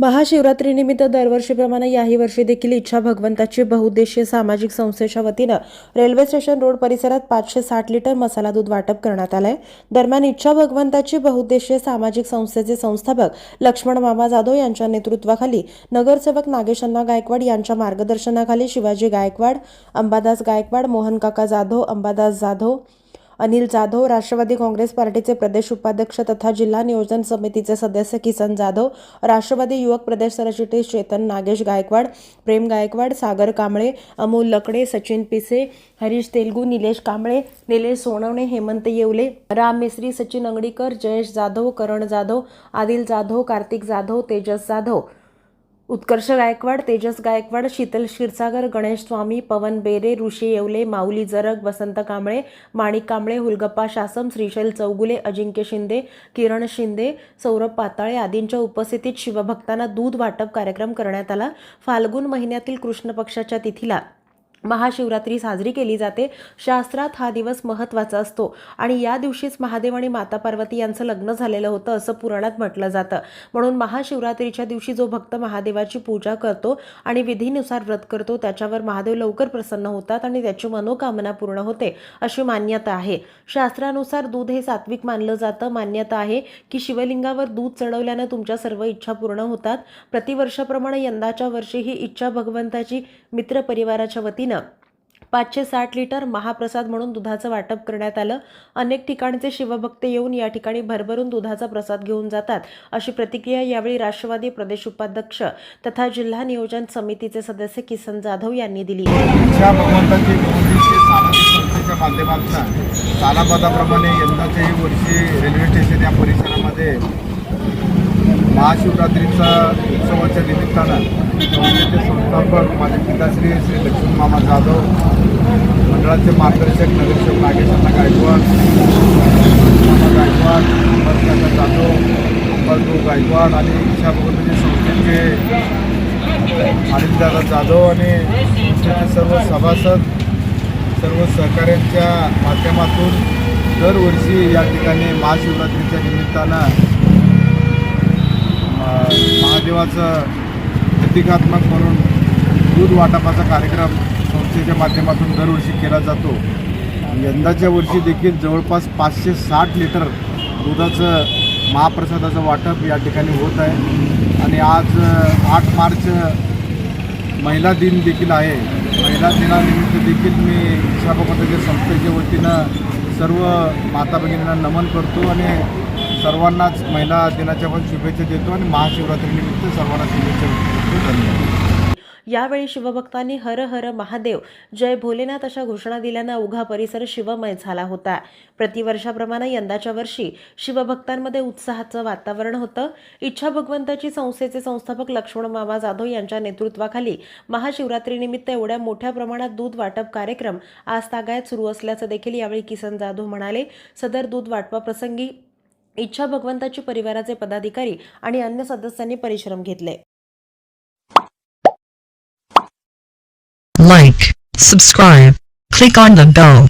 महाशिवरात्रीनिमित्त दरवर्षीप्रमाणे याही वर्षी देखील इच्छा भगवंताची बहुउद्देशीय सामाजिक संस्थेच्या वतीनं रेल्वे स्टेशन रोड परिसरात पाचशे साठ लिटर मसाला दूध वाटप करण्यात आलंय. दरम्यान इच्छा भगवंताची बहुउद्देशीय सामाजिक संस्थेचे संस्थापक लक्ष्मण मामा जाधव यांच्या नेतृत्वाखाली नगरसेवक नागेशन्ना गायकवाड यांच्या मार्गदर्शनाखाली शिवाजी गायकवाड अंबादास गायकवाड मोहन काका जाधव अंबादास जाधव अनिल जाधव राष्ट्रवादी काँग्रेस पार्टीचे प्रदेश उपाध्यक्ष तथा जिल्हा नियोजन समितीचे सदस्य किसन जाधव राष्ट्रवादी युवक प्रदेश सरचिटणीस चेतन नागेश गायकवाड प्रेम गायकवाड सागर कांबळे अमोल लकडे सचिन पिसे हरीश तेलगू निलेश कांबळे निलेश सोनवणे हेमंत येवले राम मिस्त्री सचिन अंगडीकर जयेश जाधव करण जाधव आदिल जाधव कार्तिक जाधव तेजस जाधव उत्कर्ष गायकवाड तेजस गायकवाड शीतल क्षीरसागर गणेश स्वामी पवन बेरे ऋषी येवले माऊली जरग वसंत कांबळे माणिक कांबळे हुलगप्पा शासम श्रीशैल चौगुले अजिंक्य शिंदे किरण शिंदे सौरभ पाताळे आदींच्या उपस्थितीत शिवभक्तांना दूध वाटप कार्यक्रम करण्यात आला. फाल्गुन महिन्यातील कृष्ण पक्षाच्या तिथीला महाशिवरात्री साजरी केली जाते. शास्त्रात हा दिवस महत्त्वाचा असतो. आणि या दिवशीच महादेव आणि माता पार्वती यांचं लग्न झालेलं होतं असं पुराणात म्हटलं जातं. म्हणून महाशिवरात्रीच्या दिवशी जो भक्त महादेवाची पूजा करतो आणि विधीनुसार व्रत करतो त्याच्यावर महादेव लवकर प्रसन्न होतात आणि त्याची मनोकामना पूर्ण होते अशी मान्यता आहे. शास्त्रानुसार दूध हे सात्विक मानलं जातं. मान्यता आहे की शिवलिंगावर दूध चढवल्यानं तुमच्या सर्व इच्छा पूर्ण होतात. प्रतिवर्षाप्रमाणे यंदाच्या वर्षी ही इच्छा भगवंताची मित्र परिवाराच्या वतीनं पाचशे साठ लिटर महाप्रसाद म्हणून दुधाचं वाटप करण्यात आलं. अनेक ठिकाणचे शिवभक्त येऊन या ठिकाणी भरभरून दुधाचा प्रसाद घेऊन जातात अशी प्रतिक्रिया यावेळी राष्ट्रवादी प्रदेश उपाध्यक्ष तथा जिल्हा नियोजन समितीचे सदस्य किसन जाधव यांनी दिली. इच्छा माध्यमातून यंदाच्याही वर्षी रेल्वे स्टेशन या परिसरामध्ये महाशिवरात्रीचा महोत्सवाच्या निमित्तानं संस्थेचे संस्थापक माझे पिताश्री श्री लक्ष्मण मामा जाधव मंडळाचे मार्गदर्शक नगरसेवक नागेशांना गायकवाड मामा गायकवाड अंबरकाका जाधव अंबरभाऊ गायकवाड आणि ईशा भगवंताची संस्थेचे आनंददादा जाधव आणि संस्थेचे सर्व सभासद सर्व सहकाऱ्यांच्या माध्यमातून दरवर्षी या ठिकाणी महाशिवरात्रीच्या निमित्तानं महादेवाचं प्रतिकात्मक म्हणून दूध वाटपाचा कार्यक्रम संस्थेच्या माध्यमातून दरवर्षी केला जातो. यंदाच्या वर्षी देखील जवळपास पाचशे साठ लिटर दुधाचं महाप्रसादाचं वाटप या ठिकाणी होत आहे. आणि आज आठ मार्च महिला दिन देखील आहे. महिला दिनानिमित्त देखील मी इच्छा संस्थेच्या वतीनं सर्व माता भगिनींना नमन करतो आणि सर्वांनाच महिला दिनाच्या पण शुभेच्छा देतो आणि महाशिवरात्रीनिमित्त सर्वांना शुभेच्छा देतो. धन्यवाद. यावेळी शिवभक्तांनी हर हर महादेव जय भोलेनाथ अशा घोषणा दिल्यानं अवघा परिसर शिवमय झाला होता. प्रतिवर्षाप्रमाणे यंदाच्या वर्षी शिवभक्तांमध्ये उत्साहाचं वातावरण होतं. इच्छा भगवंताची संस्थेचे संस्थापक लक्ष्मण मामा जाधव यांच्या नेतृत्वाखाली महाशिवरात्रीनिमित्त एवढ्या मोठ्या प्रमाणात दूध वाटप कार्यक्रम आज तागायत सुरू असल्याचं देखील यावेळी किसन जाधव म्हणाले. सदर दूध वाटपाप्रसंगी इच्छा भगवंताची परिवाराचे पदाधिकारी आणि अन्य सदस्यांनी परिश्रम घेतले. Like subscribe click on the bell